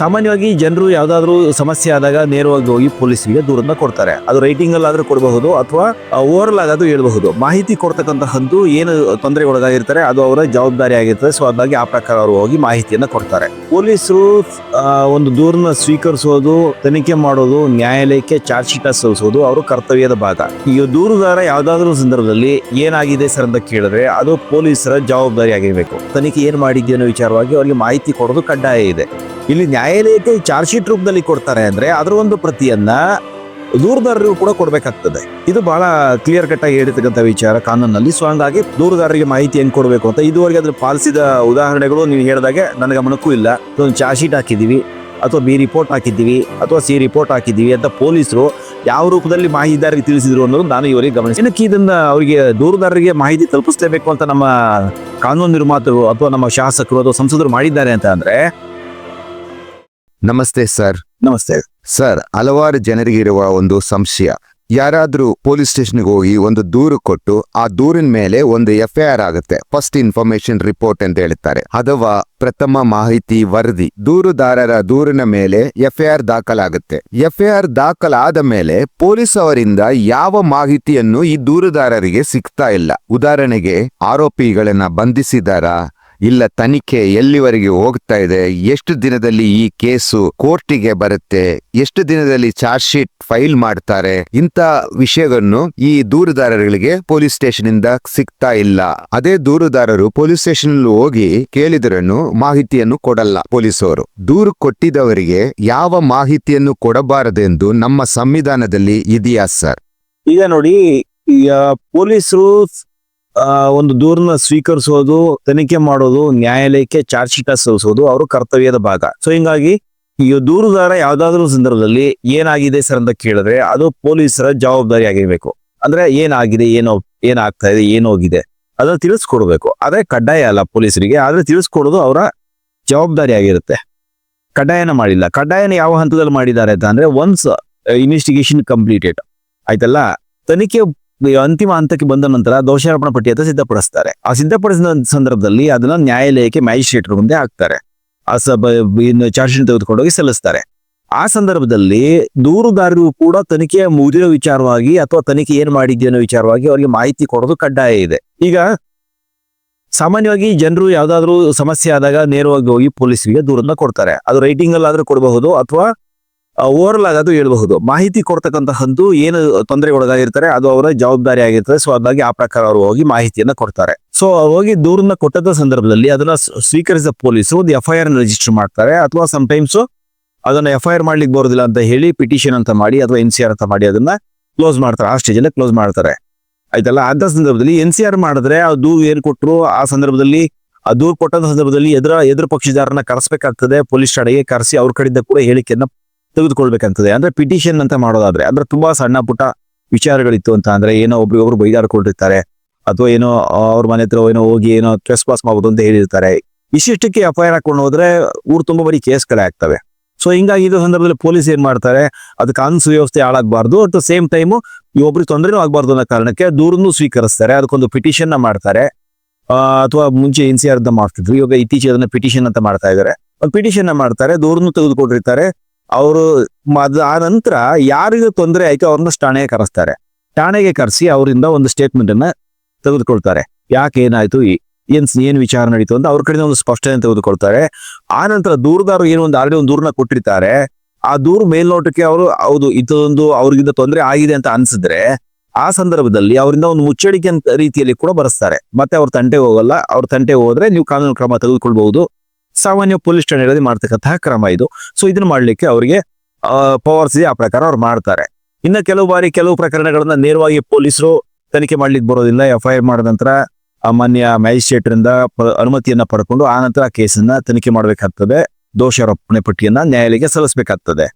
ಸಾಮಾನ್ಯವಾಗಿ ಜನರು ಯಾವ್ದಾದ್ರು ಸಮಸ್ಯೆ ಆದಾಗ ನೇರವಾಗಿ ಹೋಗಿ ಪೊಲೀಸರಿಗೆ ದೂರನ್ನ ಕೊಡ್ತಾರೆ. ಅದು ರೈಟಿಂಗ್ ಅಲ್ಲಾದ್ರೂ ಕೊಡಬಹುದು ಅಥವಾ ಓವರಲ್ ಆಗಾದ್ರೂ ಹೇಳಬಹುದು. ಮಾಹಿತಿ ಕೊಡ್ತಕ್ಕಂತಹದ್ದು ಏನು ತೊಂದರೆ ಒಳಗಾಗಿರ್ತಾರೆ ಅದು ಅವರ ಜವಾಬ್ದಾರಿ ಆಗಿರ್ತದೆ. ಸೊ ಹಾಗಾಗಿ ಆ ಪ್ರಕಾರ ಅವರು ಹೋಗಿ ಮಾಹಿತಿಯನ್ನ ಕೊಡ್ತಾರೆ. ಪೊಲೀಸರು ಒಂದು ದೂರನ್ನ ಸ್ವೀಕರಿಸೋದು, ತನಿಖೆ ಮಾಡೋದು, ನ್ಯಾಯಾಲಯಕ್ಕೆ ಚಾರ್ಜ್ ಶೀಟ್ ಸಲ್ಲಿಸೋದು ಅವರು ಕರ್ತವ್ಯದ ಭಾಗ. ಈಗ ದೂರುದಾರ ಯಾವ್ದಾದ್ರು ಸಂದರ್ಭದಲ್ಲಿ ಏನಾಗಿದೆ ಸರ್ ಅಂತ ಕೇಳಿದ್ರೆ ಅದು ಪೊಲೀಸರ ಜವಾಬ್ದಾರಿ ಆಗಿರಬೇಕು ತನಿಖೆ ಏನ್ ಮಾಡಿದ್ದೆ ಅನ್ನೋ ವಿಚಾರವಾಗಿ ಅವರಿಗೆ ಮಾಹಿತಿ ಕೊಡೋದು ಕಡ್ಡಾಯ ಇದೆ. ಇಲ್ಲಿ ನ್ಯಾಯಾಲಯಕ್ಕೆ ಚಾರ್ಜ್ ಶೀಟ್ ರೂಪದಲ್ಲಿ ಕೊಡ್ತಾರೆ ಅಂದ್ರೆ ಅದರ ಒಂದು ಪ್ರತಿಯನ್ನ ದೂರುದಾರರಿಗೂ ಕೂಡ ಕೊಡಬೇಕಾಗ್ತದೆ. ಇದು ಬಹಳ ಕ್ಲಿಯರ್ ಕಟ್ ಆಗಿ ಹೇಳಿರ್ತಕ್ಕಂಥ ವಿಚಾರ ಕಾನೂನಲ್ಲಿ ಸೊ ಹಂಗಾಗಿ ದೂರದಾರರಿಗೆ ಮಾಹಿತಿ ಹೆಂಗೆ ಕೊಡಬೇಕು ಅಂತ ಇದುವರೆಗೆ ಅದ್ರ ಪಾಲಿಸಿದ ಉದಾಹರಣೆಗಳು ನೀವು ಹೇಳಿದಾಗೆ ನನ್ನ ಗಮನಕ್ಕೂ ಇಲ್ಲ. ಒಂದು ಚಾರ್ಜ್ ಶೀಟ್ ಹಾಕಿದ್ದೀವಿ ಅಥವಾ ಬಿ ರಿಪೋರ್ಟ್ ಹಾಕಿದ್ದೀವಿ ಅಥವಾ ಸಿ ರಿಪೋರ್ಟ್ ಹಾಕಿದ್ದೀವಿ ಅಂತ ಪೊಲೀಸರು ಯಾವ ರೂಪದಲ್ಲಿ ಮಾಹಿತಿದಾರರಿಗೆ ತಿಳಿಸಿದ್ರು ಅನ್ನೋದು ನಾನು ಇವರಿಗೆ ಗಮನಿಸಿ ಏನಕ್ಕೆ ಇದನ್ನ ಅವರಿಗೆ ದೂರದಾರರಿಗೆ ಮಾಹಿತಿ ತಲುಪಿಸಲೇಬೇಕು ಅಂತ ನಮ್ಮ ಕಾನೂನು ನಿರ್ಮಾತರು ಅಥವಾ ನಮ್ಮ ಶಾಸಕರು ಅಥವಾ ಸಂಸದರು ಮಾಡಿದ್ದಾರೆ ಅಂತ ಅಂದ್ರೆ? ನಮಸ್ತೆ ಸರ್. ನಮಸ್ತೆ. ಸರ್, ಹಲವಾರು ಜನರಿಗಿರುವ ಒಂದು ಸಂಶಯ. ಯಾರಾದ್ರೂ ಪೊಲೀಸ್ ಸ್ಟೇಷನ್ಗೆ ಹೋಗಿ ಒಂದು ದೂರು ಕೊಟ್ಟು ಆ ದೂರಿನ ಮೇಲೆ ಒಂದು ಎಫ್ ಆರ್ ಆಗುತ್ತೆ. ಫಸ್ಟ್ ಇನ್ಫಾರ್ಮೇಶನ್ ರಿಪೋರ್ಟ್ ಅಂತ ಹೇಳ್ತಾರೆ ಅಥವಾ ಪ್ರಥಮ ಮಾಹಿತಿ ವರದಿ. ದೂರುದಾರರ ದೂರಿನ ಮೇಲೆ ಎಫ್ ಆರ್ ದಾಖಲಾಗುತ್ತೆ. ಎಫ್ ಆರ್ ದಾಖಲಾದ ಮೇಲೆ ಪೊಲೀಸ್ ಅವರಿಂದ ಯಾವ ಮಾಹಿತಿಯನ್ನು ಈ ದೂರುದಾರರಿಗೆ ಸಿಗ್ತಾ ಇಲ್ಲ. ಉದಾಹರಣೆಗೆ, ಆರೋಪಿಗಳನ್ನ ಬಂಧಿಸಿದಾರಾ? ಇಲ್ಲ ತನಿಖೆ ಎಲ್ಲಿವರೆಗೆ ಹೋಗ್ತಾ ಇದೆ? ಎಷ್ಟು ದಿನದಲ್ಲಿ ಈ ಕೇಸು ಕೋರ್ಟಿಗೆ ಬರುತ್ತೆ? ಎಷ್ಟು ದಿನದಲ್ಲಿ ಚಾರ್ಜ್ ಶೀಟ್ ಫೈಲ್ ಮಾಡ್ತಾರೆ? ಇಂಥ ವಿಷಯವನ್ನು ಈ ದೂರುದಾರರಿಗೆ ಪೊಲೀಸ್ ಸ್ಟೇಷನ್ ಇಂದ ಸಿಗ್ತಾ ಇಲ್ಲ. ಅದೇ ದೂರುದಾರರು ಪೊಲೀಸ್ ಸ್ಟೇಷನ್ ಹೋಗಿ ಕೇಳಿದ್ರನ್ನು ಮಾಹಿತಿಯನ್ನು ಕೊಡಲ್ಲ ಪೊಲೀಸರು. ದೂರು ಕೊಟ್ಟಿದವರಿಗೆ ಯಾವ ಮಾಹಿತಿಯನ್ನು ಕೊಡಬಾರದೆಂದು ನಮ್ಮ ಸಂವಿಧಾನದಲ್ಲಿ ಇದೆಯಾ ಸರ್? ಈಗ ನೋಡಿ ಪೊಲೀಸರು ಒಂದು ದೂರನ್ನ ಸ್ವೀಕರಿಸೋದು, ತನಿಖೆ ಮಾಡೋದು, ನ್ಯಾಯಾಲಯಕ್ಕೆ ಚಾರ್ಜ್ ಶೀಟ್ ಸಲ್ಲಿಸೋದು ಅವರು ಕರ್ತವ್ಯದ ಭಾಗ. ಸೊ ಹಿಂಗಾಗಿ ಈ ದೂರುದಾರ ಯಾವ್ದಾದ್ರು ಸಂದರ್ಭದಲ್ಲಿ ಏನಾಗಿದೆ ಸರ್ ಅಂತ ಕೇಳಿದ್ರೆ ಅದು ಪೊಲೀಸರ ಜವಾಬ್ದಾರಿ ಆಗಿರ್ಬೇಕು. ಅಂದ್ರೆ ಏನಾಗಿದೆ, ಏನೋ, ಏನಾಗ್ತಾ ಇದೆ, ಏನೋಗಿದೆ ಅದನ್ನ ತಿಳಿಸ್ಕೊಡ್ಬೇಕು. ಆದ್ರೆ ಕಡ್ಡಾಯ ಅಲ್ಲ ಪೊಲೀಸರಿಗೆ, ಆದ್ರೆ ತಿಳಿಸ್ಕೊಡೋದು ಅವರ ಜವಾಬ್ದಾರಿ ಆಗಿರುತ್ತೆ. ಕಡ್ಡಾಯನ ಮಾಡಿಲ್ಲ. ಕಡ್ಡಾಯನ ಯಾವ ಹಂತದಲ್ಲಿ ಮಾಡಿದ್ದಾರೆ ಅಂತ ಅಂದ್ರೆ ಒನ್ಸ್ ಇನ್ವೆಸ್ಟಿಗೇಷನ್ ಕಂಪ್ಲೀಟೆಡ್ ಆಯ್ತಲ್ಲ? ತನಿಖೆ ಅಂತಿಮ ಹಂತಕ್ಕೆ ಬಂದ ನಂತರ ದೋಷಾರೋಪಣ ಪಟ್ಟಿ ಅಂತ ಸಿದ್ಧಪಡಿಸ್ತಾರೆ. ಆ ಸಿದ್ಧಪಡಿಸಿದ ಸಂದರ್ಭದಲ್ಲಿ ಅದನ್ನ ನ್ಯಾಯಾಲಯಕ್ಕೆ ಮ್ಯಾಜಿಸ್ಟ್ರೇಟ್ ಮುಂದೆ ಹಾಕ್ತಾರೆ. ಆ ಸಬ್ ಚಾರ್ಜ್ ಶೀಟ್ ತೆಗೆದುಕೊಂಡೋಗಿ ಸಲ್ಲಿಸ್ತಾರೆ. ಆ ಸಂದರ್ಭದಲ್ಲಿ ದೂರುದಾರರು ಕೂಡ ತನಿಖೆಯ ಮುಗಿದಿರೋ ವಿಚಾರವಾಗಿ ಅಥವಾ ತನಿಖೆ ಏನ್ ಮಾಡಿದ್ಯೋ ವಿಚಾರವಾಗಿ ಅವರಿಗೆ ಮಾಹಿತಿ ಕೊಡೋದು ಕಡ್ಡಾಯ ಇದೆ. ಈಗ ಸಾಮಾನ್ಯವಾಗಿ ಜನರು ಯಾವ್ದಾದ್ರು ಸಮಸ್ಯೆ ಆದಾಗ ನೇರವಾಗಿ ಹೋಗಿ ಪೊಲೀಸರಿಗೆ ದೂರನ್ನ ಕೊಡ್ತಾರೆ. ಅದು ರೈಟಿಂಗ್ ಅಲ್ಲಾದ್ರೂ ಕೊಡಬಹುದು ಅಥವಾ ಓವರಲ್ ಅದು ಹೇಳ್ಬಹುದು. ಮಾಹಿತಿ ಕೊಡ್ತಕ್ಕಂತಹದ್ದು ಏನು ತೊಂದರೆ ಒಳಗಾಗಿರ್ತಾರೆ ಅದು ಅವರ ಜವಾಬ್ದಾರಿ ಆಗಿರ್ತದೆ. ಸೊ ಹಾಗಾಗಿ ಆ ಪ್ರಕಾರ ಅವರು ಹೋಗಿ ಮಾಹಿತಿಯನ್ನ ಕೊಡ್ತಾರೆ. ಸೊ ಹೋಗಿ ದೂರನ್ನ ಕೊಟ್ಟದ ಸಂದರ್ಭದಲ್ಲಿ ಅದನ್ನ ಸ್ವೀಕರಿಸಿದ ಪೊಲೀಸರು ಒಂದು ಎಫ್ ಐ ಆರ್ ರಿಜಿಸ್ಟರ್ ಮಾಡ್ತಾರೆ. ಅಥವಾ ಟೈಮ್ಸ್ ಅದನ್ನ ಎಫ್ ಐ ಆರ್ ಮಾಡ್ಲಿಕ್ಕೆ ಬರೋದಿಲ್ಲ ಅಂತ ಹೇಳಿ ಪಿಟಿಷನ್ ಅಂತ ಮಾಡಿ ಅಥವಾ ಎನ್ ಸಿ ಅಂತ ಮಾಡಿ ಅದನ್ನ ಕ್ಲೋಸ್ ಮಾಡ್ತಾರೆ. ಆ ಸ್ಟೇಜ್ ಅಲ್ಲಿ ಕ್ಲೋಸ್ ಮಾಡ್ತಾರೆ. ಆಯ್ತಲ್ಲ? ಅಂತ ಸಂದರ್ಭದಲ್ಲಿ ಎನ್ ಸಿ ಆರ್ ಮಾಡಿದ್ರೆ ಆ ದೂರು ಏನ್ ಕೊಟ್ಟರು ಆ ಸಂದರ್ಭದಲ್ಲಿ, ಆ ದೂರು ಕೊಟ್ಟಂತ ಸಂದರ್ಭದಲ್ಲಿ ಎದುರ, ಎದುರು ಪಕ್ಷದಾರನ ಕರೆಸ್ಬೇಕಾಗ್ತದೆ. ಪೊಲೀಸ್ ಠಾಣೆಗೆ ಕರೆಸಿ ಅವ್ರ ಕಡೆಯಿಂದ ಕೂಡ ಹೇಳಿಕೆಯನ್ನ ತೆಗೆದುಕೊಳ್ಬೇಕಾಗ್ತದೆ. ಅಂದ್ರೆ ಪಿಟಿಷನ್ ಅಂತ ಮಾಡೋದಾದ್ರೆ ಅಂದ್ರೆ ತುಂಬಾ ಸಣ್ಣ ಪುಟ್ಟ ವಿಚಾರಗಳಿತ್ತು ಅಂತ ಅಂದ್ರೆ ಏನೋ ಒಬ್ರಿಗೊಬ್ರು ಬೈದಾಡ್ಕೊಂಡಿರ್ತಾರೆ. ಅಥವಾ ಏನೋ ಅವ್ರ ಮನೆ ಹತ್ರ ಏನೋ ಹೋಗಿ ಏನೋ ಟ್ರೆಸ್ ಪಾಸ್ ಮಾಡ್ಬೋದು ಅಂತ ಹೇಳಿರ್ತಾರೆ. ಇಷ್ಟಿಷ್ಟಕ್ಕೆ ಎಫ್ ಐ ಆರ್ ಹಾಕೊಂಡು ಹೋದ್ರೆ ಊರು ತುಂಬಾ ಬರೀ ಕೇಸ್ಗಳೇ ಆಗ್ತವೆ. ಸೊ ಹಿಂಗಾಗಿ ಇದು ಸಂದರ್ಭದಲ್ಲಿ ಪೊಲೀಸ್ ಏನ್ ಮಾಡ್ತಾರೆ, ಅದು ಕಾನೂನು ಸುವ್ಯವಸ್ಥೆ ಹಾಳಾಗಬಾರ್ದು, ಅಟ್ ದ ಸೇಮ್ ಟೈಮು ಒಬ್ರಿಗೆ ತೊಂದರೆನೂ ಆಗ್ಬಾರ್ದು ಅನ್ನೋ ಕಾರಣಕ್ಕೆ ದೂರನ್ನು ಸ್ವೀಕರಿಸ್ತಾರೆ. ಅದಕ್ಕೊಂದು ಪಿಟಿಷನ್ ಮಾಡ್ತಾರೆ. ಅಥವಾ ಮುಂಚೆ ಎನ್ ಸಿ ಆರ್ ಅಂತ ಮಾಡ್ತಿದ್ರು. ಇವಾಗ ಇತ್ತೀಚೆಗೆ ಅದನ್ನ ಪಿಟಿಷನ್ ಅಂತ ಮಾಡ್ತಾ ಇದ್ದಾರೆ. ಪಿಟಿಷನ್ ಮಾಡ್ತಾರೆ, ದೂರನ್ನು ತೆಗೆದುಕೊಂಡಿರ್ತಾರೆ. ಅವರು ಮದ್ ಆ ನಂತರ ಯಾರಿಗೂ ತೊಂದರೆ ಆಯ್ತು ಅವ್ರನ್ನ ಠಾಣೆಗೆ ಕರೆಸ್ತಾರೆ. ಠಾಣೆಗೆ ಕರೆಸಿ ಅವರಿಂದ ಒಂದು ಸ್ಟೇಟ್ಮೆಂಟ್ ಅನ್ನ ತೆಗೆದುಕೊಳ್ತಾರೆ. ಯಾಕೆ ಏನಾಯ್ತು? ಏನ್ ಏನ್ ವಿಚಾರ ನಡೀತು ಅಂತ ಅವ್ರ ಕಡೆಯಿಂದ ಒಂದು ಸ್ಪಷ್ಟನೆ ತೆಗೆದುಕೊಳ್ತಾರೆ. ಆ ನಂತರ ದೂರದಾರು ಏನು ಒಂದು ಆಲ್ರೆಡಿ ಒಂದು ದೂರನ್ನ ಕೊಟ್ಟಿರ್ತಾರೆ. ಆ ದೂರು ಮೇಲ್ನೋಟಕ್ಕೆ ಅವರು ಹೌದು ಇದೊಂದು ಅವ್ರಿಗಿಂತ ತೊಂದರೆ ಆಗಿದೆ ಅಂತ ಅನ್ಸಿದ್ರೆ ಆ ಸಂದರ್ಭದಲ್ಲಿ ಅವರಿಂದ ಒಂದು ಮುಚ್ಚಳಿಕೆ ರೀತಿಯಲ್ಲಿ ಕೂಡ ಬರೆಸ್ತಾರೆ. ಮತ್ತೆ ಅವ್ರ ತಂಟೆ ಹೋಗಲ್ಲ. ಅವ್ರ ತಂಟೆ ಹೋದ್ರೆ ನೀವು ಕಾನೂನು ಕ್ರಮ ತೆಗೆದುಕೊಳ್ಬಹುದು. ಸಾಮಾನ್ಯ ಪೊಲೀಸ್ ಠಾಣೆಗಳಲ್ಲಿ ಮಾಡ್ತಕ್ಕಂತಹ ಕ್ರಮ ಇದು. ಸೊ ಇದನ್ನ ಮಾಡ್ಲಿಕ್ಕೆ ಅವರಿಗೆ ಪವರ್ಸ್ ಇದೆ ಆ ಪ್ರಕಾರ ಅವ್ರು ಮಾಡ್ತಾರೆ. ಇನ್ನ ಕೆಲವು ಬಾರಿ ಕೆಲವು ಪ್ರಕರಣಗಳನ್ನ ನೇರವಾಗಿ ಪೊಲೀಸರು ತನಿಖೆ ಮಾಡ್ಲಿಕ್ಕೆ ಬರೋದಿಲ್ಲ. ಎಫ್ ಐ ಆರ್ ಮಾಡಿದ ನಂತರ ಮಾನ್ಯ ಮ್ಯಾಜಿಸ್ಟ್ರೇಟ್ ರಿಂದ ಅನುಮತಿಯನ್ನ ಪಡ್ಕೊಂಡು ಆ ನಂತರ ಕೇಸನ್ನ ತನಿಖೆ ಮಾಡಬೇಕಾಗ್ತದೆ. ದೋಷಾರೋಪಣೆ ಪಟ್ಟಿಯನ್ನ ನ್ಯಾಯಾಲಯಕ್ಕೆ ಸಲ್ಲಿಸಬೇಕಾಗ್ತದೆ.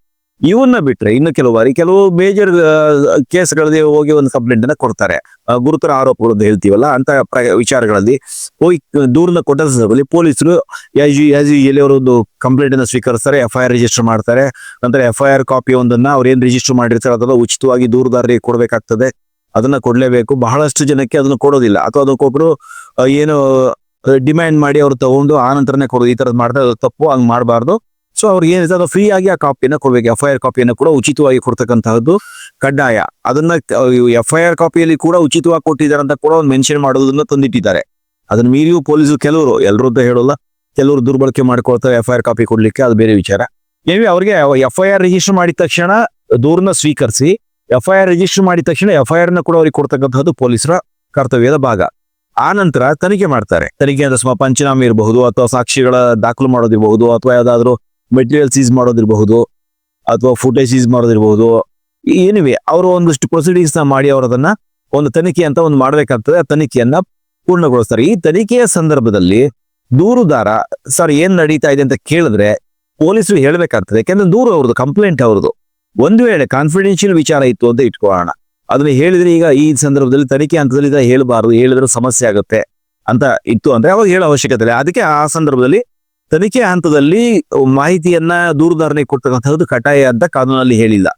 ಇವನ್ನ ಬಿಟ್ರೆ ಇನ್ನು ಕೆಲವು ಬಾರಿ ಕೆಲವು ಮೇಜರ್ ಕೇಸ್ಗಳಲ್ಲಿ ಹೋಗಿ ಒಂದು ಕಂಪ್ಲೇಂಟ್ ಅನ್ನ ಕೊಡ್ತಾರೆ. ಗುರುತರ ಆರೋಪಗಳು ಅಂತ ಹೇಳ್ತೀವಲ್ಲ, ಅಂತ ವಿಚಾರಗಳಲ್ಲಿ ಹೋಗಿ ದೂರನ್ನ ಕೊಟ್ಟ ಸಂದರ್ಭದಲ್ಲಿ ಪೊಲೀಸರು ಅವರು ಒಂದು ಕಂಪ್ಲೇಂಟ್ ಅನ್ನ ಸ್ವೀಕರಿಸ್ತಾರೆ ಎಫ್ ಐ ಆರ್ ರಿಜಿಸ್ಟರ್ ಮಾಡ್ತಾರೆ. ನಂತರ ಎಫ್ ಐ ಆರ್ ಕಾಪಿ ಒಂದನ್ನ ಅವ್ರು ಏನ್ ರಿಜಿಸ್ಟರ್ ಮಾಡಿರ್ತಾರೆ ಅದನ್ನ ಉಚಿತವಾಗಿ ದೂರದಾರರಿಗೆ ಕೊಡಬೇಕಾಗ್ತದೆ. ಅದನ್ನ ಕೊಡ್ಲೇಬೇಕು. ಬಹಳಷ್ಟು ಜನಕ್ಕೆ ಅದನ್ನ ಕೊಡೋದಿಲ್ಲ. ಅಥವಾ ಅದಕ್ಕೊಬ್ರು ಏನು ಡಿಮ್ಯಾಂಡ್ ಮಾಡಿ ಅವ್ರು ತಗೊಂಡು ಆ ನಂತರನೇ ಕೊಡೋದು. ಈ ತರದ್ ಮಾಡಿದ್ರೆ ಅದು ತಪ್ಪು, ಹಂಗ್ ಮಾಡಬಾರ್ದು. ಸೊ ಅವ್ರಿಗೆ ಏನಿದೆ ಅದು ಫ್ರೀ ಆಗಿ ಆ ಕಾಪಿಯನ್ನು ಕೊಡಬೇಕು. ಎಫ್ ಐ ಆರ್ ಕಾಪಿಯನ್ನು ಕೂಡ ಉಚಿತವಾಗಿ ಕೊಡ್ತಕ್ಕಂತಹದ್ದು ಕಡ್ಡಾಯ. ಅದನ್ನ ಎಫ್ ಐ ಆರ್ ಕಾಪಿಯಲ್ಲಿ ಕೂಡ ಉಚಿತವಾಗಿ ಕೊಟ್ಟಿದ್ದಾರೆ ಅಂತ ಕೂಡ ಒಂದು ಮೆನ್ಷನ್ ಮಾಡೋದನ್ನ ತಂದಿಟ್ಟಿದ್ದಾರೆ. ಅದನ್ನ ಮೀರಿಯೂ ಪೊಲೀಸರು ಕೆಲವರು ಎಲ್ಲರೂ ಅಂತ ಹೇಳೋಲ್ಲ. ಕೆಲವರು ದುರ್ಬಳಕೆ ಮಾಡ್ಕೊಳ್ತಾರೆ ಎಫ್ ಐ ಆರ್ ಕಾಪಿ ಕೊಡ್ಲಿಕ್ಕೆ, ಅದು ಬೇರೆ ವಿಚಾರ. ಏವಿ ಅವ್ರಿಗೆ ಎಫ್ ಐ ಆರ್ ರಿಜಿಸ್ಟರ್ ಮಾಡಿದ ತಕ್ಷಣ ದೂರನ್ನ ಸ್ವೀಕರಿಸಿ ಎಫ್ ಐ ಆರ್ ರಿಜಿಸ್ಟರ್ ಮಾಡಿದ ತಕ್ಷಣ ಎಫ್ ಐ ಆರ್ನ ಕೂಡ ಅವ್ರಿಗೆ ಕೊಡ್ತಕ್ಕಂಥದ್ದು ಪೊಲೀಸರ ಕರ್ತವ್ಯದ ಭಾಗ. ಆ ನಂತರ ತನಿಖೆ ಮಾಡ್ತಾರೆ. ತನಿಖೆ ಅಂದ್ರೆ ಪಂಚನಾಮ ಇರಬಹುದು ಅಥವಾ ಸಾಕ್ಷಿಗಳ ದಾಖಲು ಮಾಡೋದಿರಬಹುದು ಅಥವಾ ಯಾವ್ದಾದ್ರು ಮೆಟೀರಿಯಲ್ ಸೀಸ್ ಮಾಡೋದಿರಬಹುದು ಅಥವಾ ಫುಟೇಜ್ ಸೀಸ್ ಮಾಡೋದಿರಬಹುದು. ಏನಿವೆ, ಅವರು ಒಂದಷ್ಟು ಪ್ರೊಸೀಡಿಂಗ್ಸ್ ಮಾಡಿ ಅವರು ಅದನ್ನ ಒಂದು ತನಿಖೆ ಅಂತ ಒಂದು ಮಾಡಬೇಕಾಗ್ತದೆ, ಆ ತನಿಖೆಯನ್ನ ಪೂರ್ಣಗೊಳಿಸ್ತಾರೆ. ಈ ತನಿಖೆಯ ಸಂದರ್ಭದಲ್ಲಿ ದೂರುದಾರ ಸರ್ ಏನ್ ನಡೀತಾ ಇದೆ ಅಂತ ಕೇಳಿದ್ರೆ ಪೊಲೀಸರು ಹೇಳಬೇಕಾಗ್ತದೆ. ಯಾಕಂದ್ರೆ ದೂರು ಅವ್ರದ್ದು ಕಂಪ್ಲೇಂಟ್ ಅವ್ರದ್ದು. ಒಂದು ವೇಳೆ ಕಾನ್ಫಿಡೆನ್ಷಿಯಲ್ ವಿಚಾರ ಇತ್ತು ಅಂತ ಇಟ್ಕೊಳ್ಳೋಣ. ಅದನ್ನ ಹೇಳಿದ್ರೆ ಈಗ ಈ ಸಂದರ್ಭದಲ್ಲಿ ತನಿಖೆ ಹಂತದಲ್ಲಿ ಇದನ್ನ ಹೇಳಬಾರದು, ಹೇಳಿದ್ರೆ ಸಮಸ್ಯೆ ಆಗುತ್ತೆ ಅಂತ ಇತ್ತು ಅಂದ್ರೆ ಅವಾಗ ಹೇಳೋ ಅವಶ್ಯಕತೆ ಇಲ್ಲ. ಅದಕ್ಕೆ ಆ ಸಂದರ್ಭದಲ್ಲಿ ತನಿಖೆ ಹಂತದಲ್ಲಿ ಮಾಹಿತಿಯನ್ನ ದೂರುದಾರನಿಗೆ ಕೊಡ್ತಕ್ಕಂಥದ್ದು ಕಡ್ಡಾಯ ಅಂತ ಕಾನೂನಲ್ಲಿ ಹೇಳಿಲ್ಲ.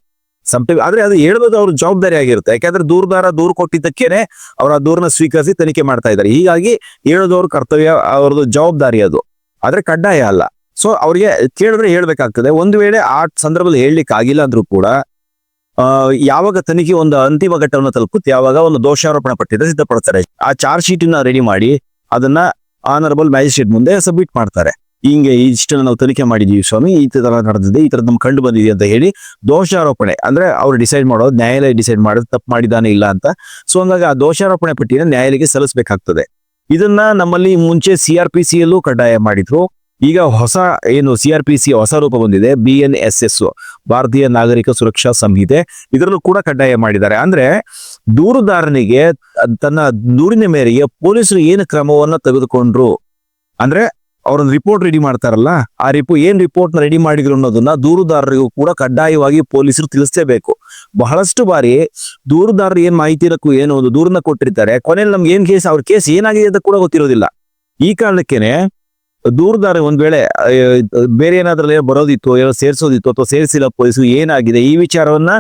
ಸಮಟೈಮ್ ಆದ್ರೆ ಅದು ಹೇಳೋದು ಅವ್ರ ಜವಾಬ್ದಾರಿ ಆಗಿರುತ್ತೆ. ಯಾಕಂದ್ರೆ ದೂರದಾರ ದೂರು ಕೊಟ್ಟಿದ್ದಕ್ಕೇನೆ ಅವ್ರ ಆ ದೂರನ್ನ ಸ್ವೀಕರಿಸಿ ತನಿಖೆ ಮಾಡ್ತಾ ಇದ್ದಾರೆ. ಹೀಗಾಗಿ ಹೇಳೋದು ಅವ್ರ ಕರ್ತವ್ಯ, ಅವ್ರದ್ದು ಜವಾಬ್ದಾರಿ ಅದು. ಆದ್ರೆ ಕಡ್ಡಾಯ ಅಲ್ಲ. ಸೊ ಅವ್ರಿಗೆ ಕೇಳಿದ್ರೆ ಹೇಳ್ಬೇಕಾಗ್ತದೆ. ಒಂದು ವೇಳೆ ಆ ಸಂದರ್ಭದಲ್ಲಿ ಹೇಳಲಿಕ್ಕೆ ಆಗಿಲ್ಲ ಅಂದ್ರೂ ಕೂಡ ಯಾವಾಗ ತನಿಖೆ ಒಂದು ಅಂತಿಮ ಘಟ್ಟವನ್ನು ತಲುಪುತ್ತೆ, ಯಾವಾಗ ಒಂದು ದೋಷಾರೋಪಣಾ ಪಟ್ಟಿದ್ರೆ ಸಿದ್ಧಪಡ್ತಾರೆ ಆ ಚಾರ್ಜ್ ಶೀಟ್ ರೆಡಿ ಮಾಡಿ, ಅದನ್ನ ಆನರಬಲ್ ಮ್ಯಾಜಿಸ್ಟ್ರೇಟ್ ಮುಂದೆ ಸಬ್ಮಿಟ್ ಮಾಡ್ತಾರೆ. ಹಿಂಗೆ ಇಷ್ಟನ್ನ ನಾವು ತನಿಖೆ ಮಾಡಿದೀವಿ ಸ್ವಾಮಿ, ಈ ತರ ನಡೆದಿದೆ, ಈ ಥರ ನಮ್ಗೆ ಕಂಡು ಬಂದಿದೆ ಅಂತ ಹೇಳಿ ದೋಷಾರೋಪಣೆ, ಅಂದ್ರೆ ಅವ್ರು ಡಿಸೈಡ್ ಮಾಡೋದು, ನ್ಯಾಯಾಲಯ ಡಿಸೈಡ್ ಮಾಡೋದು, ತಪ್ಪು ಮಾಡಿದಾನೆ ಇಲ್ಲ ಅಂತ. ಸೊ ಹಂಗಾಗಿ ಆ ದೋಷಾರೋಪಣೆ ಪಟ್ಟಿನ ನ್ಯಾಯಾಲಯಕ್ಕೆ ಸಲ್ಲಿಸಬೇಕಾಗ್ತದೆ. ಇದನ್ನ ನಮ್ಮಲ್ಲಿ ಮುಂಚೆ ಸಿ ಆರ್ ಪಿ ಸಿಯಲ್ಲೂ ಕಡ್ಡಾಯ ಮಾಡಿದ್ರು. ಈಗ ಹೊಸ ಏನು ಸಿ ಆರ್ ಪಿ ಸಿ ಹೊಸ ರೂಪ ಬಂದಿದೆ ಬಿ ಎನ್ ಎಸ್ ಎಸ್ ಭಾರತೀಯ ನಾಗರಿಕ ಸುರಕ್ಷಾ ಸಂಹಿತೆ. ಇದರಲ್ಲೂ ಕೂಡ ಕಡ್ಡಾಯ ಮಾಡಿದ್ದಾರೆ. ಅಂದ್ರೆ ದೂರುದಾರನಿಗೆ ತನ್ನ ದೂರಿನ ಮೇರೆಗೆ ಪೊಲೀಸರು ಏನು ಕ್ರಮವನ್ನ ತೆಗೆದುಕೊಂಡ್ರು? ಅಂದ್ರೆ ಅವ್ರೊಂದು ರಿಪೋರ್ಟ್ ರೆಡಿ ಮಾಡ್ತಾರಲ್ಲ, ಆ ರಿಪೋ ಏನ್ ರಿಪೋರ್ಟ್ನ ರೆಡಿ ಮಾಡಿದ್ರು ಅನ್ನೋದನ್ನ ದೂರುದಾರರಿಗೂ ಕೂಡ ಕಡ್ಡಾಯವಾಗಿ ಪೊಲೀಸರು ತಿಳಿಸಲೇಬೇಕು. ಬಹಳಷ್ಟು ಬಾರಿ ದೂರುದಾರರು ಏನ್ ಮಾಹಿತಿ ಇರಕ್ಕೂ ಏನು ಒಂದು ದೂರನ್ನ ಕೊಟ್ಟಿರ್ತಾರೆ ಕೊನೆಯಲ್ಲಿ ನಮ್ಗೆ ಏನ್ ಕೇಸ್ ಅವ್ರ ಕೇಸ್ ಏನಾಗಿದೆ ಅಂತ ಕೂಡ ಗೊತ್ತಿರೋದಿಲ್ಲ. ಈ ಕಾರಣಕ್ಕೇನೆ ದೂರದಾರ ಒಂದ್ ವೇಳೆ ಬೇರೆ ಏನಾದ್ರಲ್ಲಿ ಬರೋದಿತ್ತು, ಏನೋ ಸೇರ್ಸೋದಿತ್ತು ಅಥವಾ ಸೇರಿಸಿಲ್ಲ ಪೊಲೀಸರು, ಏನಾಗಿದೆ, ಈ ವಿಚಾರವನ್ನ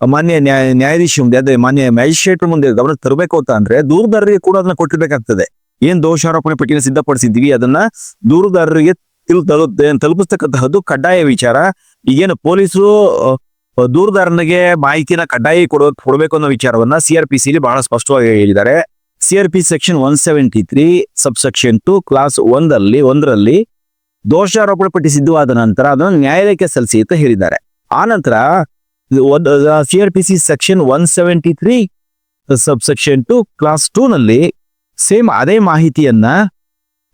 ಮಾನ್ಯ ನ್ಯಾಯ ನ್ಯಾಯಾಧೀಶ ಮುಂದೆ, ಅದೇ ಮಾನ್ಯ ಮ್ಯಾಜಿಸ್ಟ್ರೇಟ್ ಮುಂದೆ ಗಮನ ತರಬೇಕು ಅಂತ ಅಂದ್ರೆ ದೂರದಾರರಿಗೆ ಕೂಡ ಅದನ್ನ ಕೊಟ್ಟಿರ್ಬೇಕಾಗ್ತದೆ. ಏನ್ ದೋಷಾರೋಪಣೆ ಪಟ್ಟಿನ ಸಿದ್ಧಪಡಿಸಿದ್ವಿ ಅದನ್ನ ದೂರುದಾರರಿಗೆ ತಿಳ್ ತಲು- ತಲುಪಿಸ್ತಕ್ಕಂತಹದ್ದು ಕಡ್ಡಾಯ ವಿಚಾರ. ಈಗೇನು ಪೊಲೀಸರು ದೂರದಾರನಿಗೆ ಮಾಹಿತಿನ ಕಡ್ಡಾಯ ಕೊಡ, ಕೊಡಬೇಕು ಅನ್ನೋ ವಿಚಾರವನ್ನ ಸಿಆರ್ ಪಿ ಸಿಲಿ ಬಹಳ ಸ್ಪಷ್ಟವಾಗಿ ಹೇಳಿದ್ದಾರೆ. CR P section one seventy three sub section two clause ಒಂದಲ್ಲಿ, ಒಂದರಲ್ಲಿ ದೋಷಾರೋಪಣೆ ಪಟ್ಟಿ ಸಿದ್ಧವಾದ ನಂತರ ಅದನ್ನು ನ್ಯಾಯಾಲಯಕ್ಕೆ ಸಲ್ಲಿಸಿ ಅಂತ ಹೇಳಿದ್ದಾರೆ. ಆ ನಂತರ C R P C section one seventy three sub section two clause two ನಲ್ಲಿ ಸೇಮ್ ಅದೇ ಮಾಹಿತಿಯನ್ನ